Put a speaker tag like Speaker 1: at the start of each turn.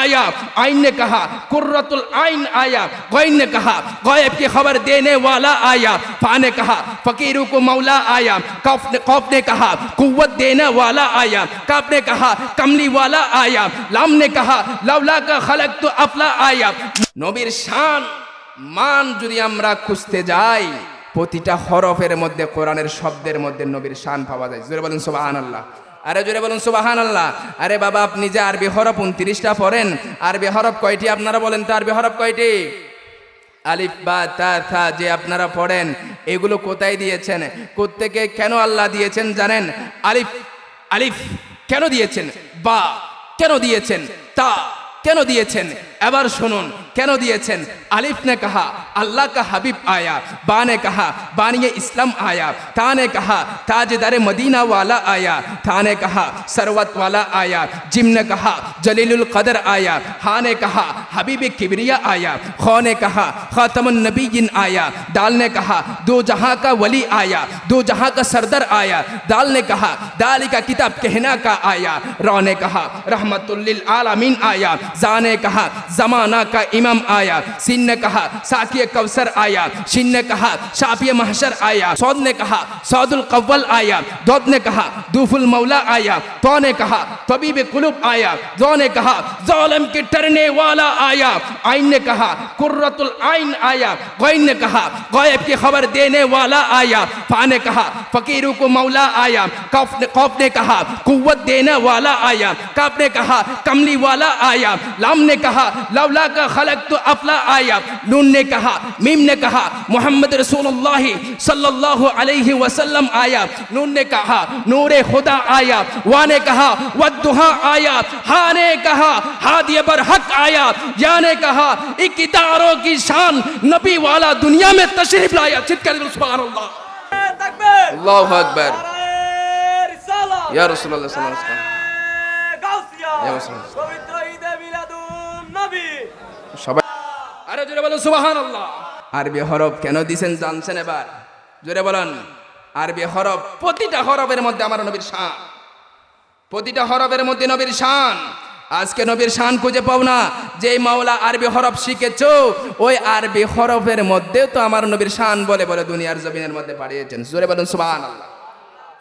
Speaker 1: आया आइन ने कहा कुर्रतुल आइन आया गैन ने कहा गैब की खबर देने वाला आया फा ने कहा फकीरों को मौला आया कौफ ने कौफ ने कहा कुव्वत देने वाला आया काफ ने कहा कमली वाला आया लाम ने कहा लौला का खलक तो अफला आया নবীর শান মান যদি আমরা খুঁজতে যাই প্রতিটা হরফের মধ্যে কোরআনের শব্দের মধ্যে নবীর শান পাওয়া যায় জোরে বলেন সুবাহান আল্লাহ আরে জোরে বলুন সুবাহান আল্লাহ আরে বাবা, আপনি যে আরবি হরফ উনত্রিশটা পড়েন, আরবি হরফ কয়টি আপনারা বলেন তো, আরবি হরফ কয়টি? আলিফ, বা, তা, থা যে আপনারা পড়েন, এগুলো কোথায় দিয়েছেন? কোত্থেকে কেন আল্লাহ দিয়েছেন জানেন? আলিফ আলিফ কেন দিয়েছেন? বা কেন দিয়েছেন? তা কেন দিয়েছেন? এবার শুনুন কেন দিয়েছেন আলিফ ने कहा अल्लाह का हबीब आया बा ने कहा बानिए इस्लाम आया ता ने कहा ताजदार मदीना वाला आया था ने कहा सरवत वाला आया जिम ने कहा जलीलुल कदर आया हा ने कहा हबीब किबरिया आया खौ ने कहा खातमुन नबीन आया दाल ने कहा दो जहां का वली आया दो जहां का सरदर आया दाल ने कहा दाल का किताब कहना का आया रौ ने कहा रहमतुल्लिल आलमीन आया जा ने कहा जमाना का इमाम आया सिन ने कहा साकिय कौसर आया शिन ने कहा शाफिय महशर आया सौद ने कहा सौदुल कव्वल आया दौद ने कहा दूफुल मौला आया तो ने कहा तबीब कुलूब आया दो ने कहा जोलम के टरने वाला आया आइन ने कहा कुर्रतुल आइन आया गैन ने कहा गैब की खबर देने वाला आया फा ने कहा फकीरों को मौला आया कौफ ने कौफ ने कहा कुव्वत देने वाला आया काफ ने कहा कमली वाला आया लाम ने कहा لولا کا خلق تو افلا آیا۔ نون نے کہا میم نے کہا محمد رسول اللہ صلی اللہ علیہ وسلم آیا۔ نون نے کہا نور خدا آیا۔ وا نے کہا ودہا آیا۔ ہا نے کہا ہادی برحق آیا۔ یا نے کہا اقتداروں کی شان نبی والا دنیا
Speaker 2: میں
Speaker 1: تشریف لایا۔
Speaker 2: چھت کر
Speaker 1: سبحان اللہ اللہ اکبر یا
Speaker 2: رسول اللہ
Speaker 1: صلی اللہ
Speaker 2: علیہ وسلم۔ یا رسول
Speaker 1: اللہ আরে জোরে বলুন, সুবহানাল্লাহ। আরবি হরফ কেন দিছেন জানছেন এবার? জোরে বলেন, আরবি হরফ প্রতিটা হরফের মধ্যে আমার নবীর শান। প্রতিটা হরফের মধ্যে নবীর শান। আজকে নবীর শান খুঁজে পাও না যে মাওলা আরবি হরফ শিখেছো, ওই আরবি হরফের মধ্যে তো আমার নবীর শান বলে বলে দুনিয়ার জমিনের মধ্যে পাঠিয়েছেন। জোরে বলুন, সুবহানাল্লাহ।